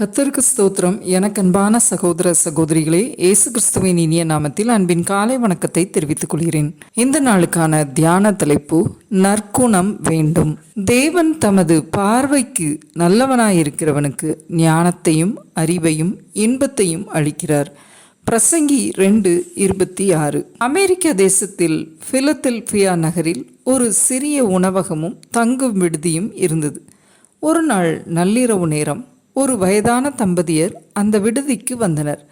கத்தருக்கு ஸ்தோத்திரம். எனக்கு அன்பான சகோதர சகோதரிகளே இயேசு கிறிஸ்துவின் இனிய நாமத்தில் அன்பின் காலை வணக்கத்தை தெரிவித்துக் கொள்கிறேன். இந்த நாளுக்கான தியான தலைப்பு நற்குணம் வேண்டும். தேவன் தமது பார்வைக்கு நல்லவனாயிருக்கிறவனுக்கு ஞானத்தையும் அறிவையும் இன்பத்தையும் அளிக்கிறார். பிரசங்கி ரெண்டு இருபத்தி ஆறு. அமெரிக்க தேசத்தில் பிலதெல்பியா நகரில் ஒரு சிறிய உணவகமும் தங்கும் விடுதியும் இருந்தது. ஒரு நாள் நள்ளிரவு நேரம் ஒரு வயதான தம்பதியர் அந்த விடுதிக்கு வந்தனர்.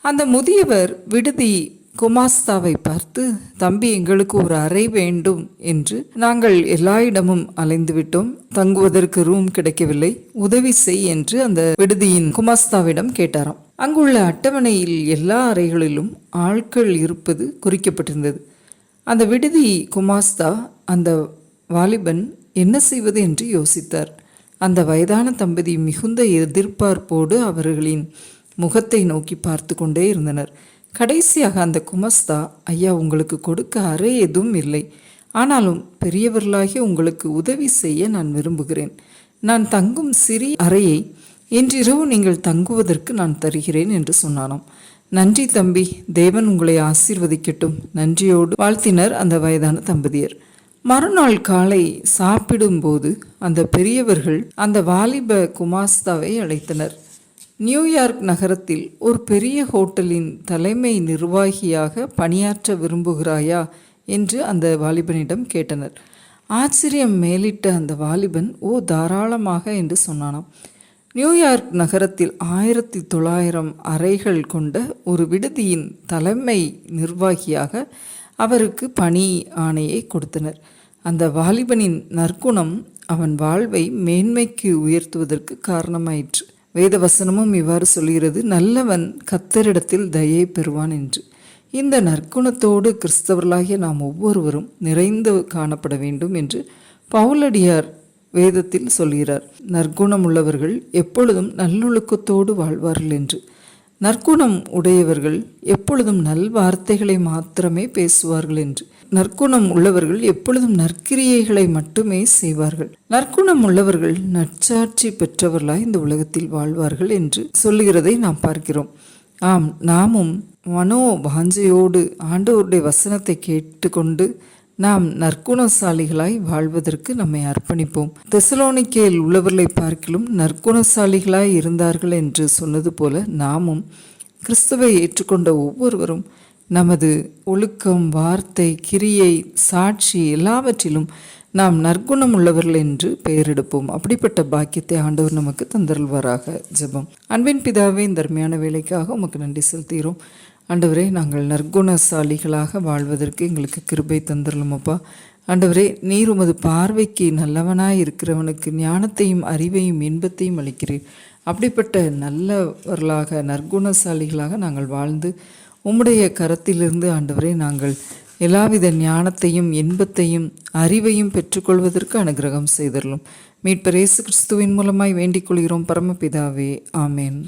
அந்த முதியவர் விடுதி குமாஸ்தாவை பார்த்து தம்பி எங்களுக்கு ஒரு அறை வேண்டும் என்று நாங்கள் எல்லா இடமும் அலைந்துவிட்டோம். தங்குவதற்கு ரூம் கிடைக்கவில்லை. உதவி செய் என்று அந்த விடுதியின் குமாஸ்தாவிடம் கேட்டாராம். அங்குள்ள அட்டவணையில் எல்லா அறைகளிலும் ஆட்கள் இருப்பது குறிக்கப்பட்டிருந்தது. அந்த விடுதி குமாஸ்தா அந்த வாலிபன் என்ன செய்வது என்று யோசித்தார். அந்த வயதான தம்பதி மிகுந்த எதிர்பார்ப்போடு அவர்களின் முகத்தை நோக்கி பார்த்து கொண்டே இருந்தனர். கடைசியாக அந்த குமஸ்தா ஐயா உங்களுக்கு கொடுக்க அறை எதுவும் இல்லை. ஆனாலும் பெரியவர்களாகி உங்களுக்கு உதவி செய்ய நான் விரும்புகிறேன். நான் தங்கும் சிறிய அறையை இன்றிரவு நீங்கள் தங்குவதற்கு நான் தருகிறேன் என்று சொன்னானாம். நன்றி தம்பி. தேவன் உங்களை ஆசீர்வதிக்கட்டும். நன்றியோடு வாழ்த்தினர் அந்த வயதான தம்பதியர். மறுநாள் காலை சாப்பிடும்போது அந்த பெரியவர்கள் அந்த வாலிப குமாஸ்தாவை அழைத்தனர். நியூயார்க் நகரத்தில் ஒரு பெரிய ஹோட்டலின் தலைமை நிர்வாகியாக பணியாற்ற விரும்புகிறாயா என்று அந்த வாலிபனிடம் கேட்டனர். ஆச்சரியம் மேலிட்ட அந்த வாலிபன் ஓ தாராளமாக என்று சொன்னானாம். நியூயார்க் நகரத்தில் ஆயிரத்தி தொள்ளாயிரம் அறைகள் கொண்ட ஒரு விடுதியின் தலைமை நிர்வாகியாக அவருக்கு பணி ஆணையை கொடுத்தனர். அந்த வாலிபனின் நற்குணம் அவன் வாழ்வை மேன்மைக்கு உயர்த்துவதற்கு காரணமாயிற்று. வேதவசனமும் இவ்வாறு சொல்கிறது நல்லவன் கத்தரிடத்தில் தயை பெறுவான் என்று. இந்த நற்குணத்தோடு கிறிஸ்தவர்களாகிய நாம் ஒவ்வொருவரும் நிறைந்து காணப்பட வேண்டும் என்று பவுலடியார் வேதத்தில் சொல்கிறார். நற்குணம் உள்ளவர்கள் எப்பொழுதும் நல்லொழுக்கத்தோடு வாழ்வார்கள் என்று. நற்குணம் உடையவர்கள் எப்பொழுதும் நல்வார்த்தைகளை மாத்திரமே பேசுவார்கள் என்று. நற்குணம் உள்ளவர்கள் எப்பொழுதும் நற்கிரியைகளை மட்டுமே செய்வார்கள். நற்குணம் உள்ளவர்கள் நற்சாட்சி பெற்றவர்களாய் இந்த உலகத்தில் வாழ்வார்கள் என்று சொல்லுகிறதை நாம் பார்க்கிறோம். ஆம் நாமும் மனோ வாஞ்சையோடு ஆண்டவருடைய வசனத்தை கேட்டுக்கொண்டு நாம் நற்குணசாலிகளாய் வாழ்வதற்கு நம்மை அர்ப்பணிப்போம். தெசலோனிக்கையில் உள்ளவர்களை பார்க்கிலும் நற்குணசாலிகளாய் இருந்தார்கள் என்று சொன்னது போல நாமும் கிறிஸ்துவை ஏற்றுக்கொண்ட ஒவ்வொருவரும் நமது ஒழுக்கம் வார்த்தை கிரியை சாட்சி எல்லாவற்றிலும் நாம் நற்குணம் உள்ளவர்கள் என்று பெயரெடுப்போம். அப்படிப்பட்ட பாக்கியத்தை ஆண்டவர் நமக்கு தந்தருள்வாராக. ஜெபம். அன்பின் பிதாவே இந்த அருமையான வேலைக்காக உமக்கு நன்றி செலுத்துகிறோம். ஆண்டவரே நாங்கள் நற்குணசாலிகளாக வாழ்வதற்கு எங்களுக்கு கிருபை தந்துடலுமப்பா ஆண்டவரே நீர் உமது பார்வைக்கு நல்லவனாய் இருக்கிறவனுக்கு ஞானத்தையும் அறிவையும் இன்பத்தையும் அளிக்கிறீர். அப்படிப்பட்ட நல்லவர்களாக நற்குணசாலிகளாக நாங்கள் வாழ்ந்து உம்முடைய கரத்திலிருந்து ஆண்டவரே நாங்கள் எல்லாவித ஞானத்தையும் இன்பத்தையும் அறிவையும் பெற்றுக்கொள்வதற்கு அனுகிரகம் செய்தரலும் மீட்பரேசு இயேசு கிறிஸ்துவின் மூலமாய் வேண்டிக் கொள்கிறோம் பரமபிதாவே. ஆமேன்.